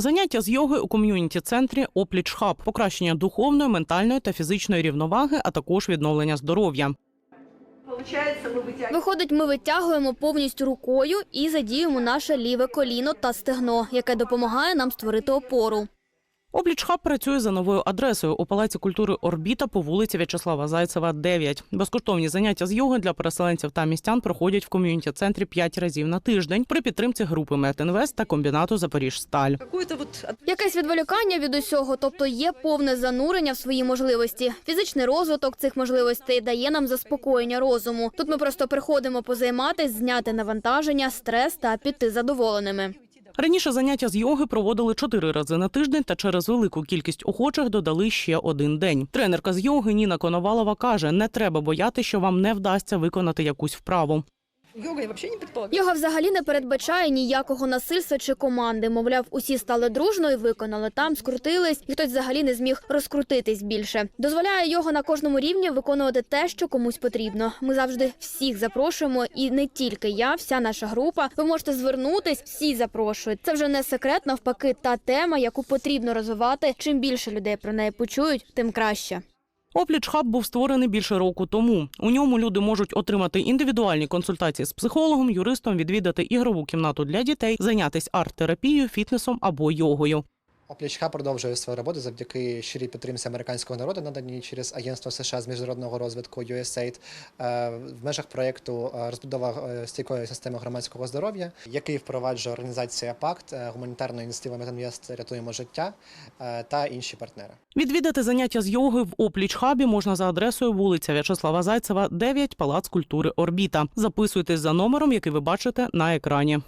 Заняття з йоги у ком'юніті центрі Опліч Хаб, покращення духовної, ментальної та фізичної рівноваги, а також відновлення здоров'я. Виходить, ми витягуємо повністю рукою і задіємо наше ліве коліно та стегно, яке допомагає нам створити опору. Обліч Хаб працює за новою адресою у Палаці культури Орбіта по вулиці В'ячеслава Зайцева, 9. Безкоштовні заняття з йоги для переселенців та містян проходять в ком'юніті центрі 5 разів на тиждень при підтримці групи Метинвест та комбінату Запоріжсталь. Якесь відволікання від усього, тобто є повне занурення в свої можливості. Фізичний розвиток цих можливостей дає нам заспокоєння розуму. Тут ми просто приходимо позайматись, зняти навантаження, стрес та піти задоволеними. Раніше заняття з йоги проводили чотири рази на тиждень, та через велику кількість охочих додали ще один день. Тренерка з йоги Ніна Коновалова каже: не треба бояти, що вам не вдасться виконати якусь вправу. Йога взагалі не передбачає ніякого насильства чи команди. Мовляв, усі стали дружно і виконали там, скрутились, і хтось взагалі не зміг розкрутитись більше. Дозволяє йога на кожному рівні виконувати те, що комусь потрібно. Ми завжди всіх запрошуємо, і не тільки я, вся наша група. Ви можете звернутись, всі запрошують. Це вже не секрет, навпаки, та тема, яку потрібно розвивати. Чим більше людей про неї почують, тим краще. Опліч хаб був створений більше року тому. У ньому люди можуть отримати індивідуальні консультації з психологом, юристом, відвідати ігрову кімнату для дітей, зайнятися арт-терапією, фітнесом або йогою. Оплічка продовжує свою роботу завдяки щирій підтримці американського народу, наданій через Агентство США з міжнародного розвитку USAID е, в межах проєкту е, розбудова е, стійкої системи громадського здоров'я, який впроваджує організація ПАКТ, гуманітарної ініціативи Метинвест рятуємо життя та інші партнери. Відвідати заняття з йоги в Опліч хабі можна за адресою вулиця В'ячеслава Зайцева, 9, Палац культури Орбіта. Записуйтесь за номером, який ви бачите на екрані.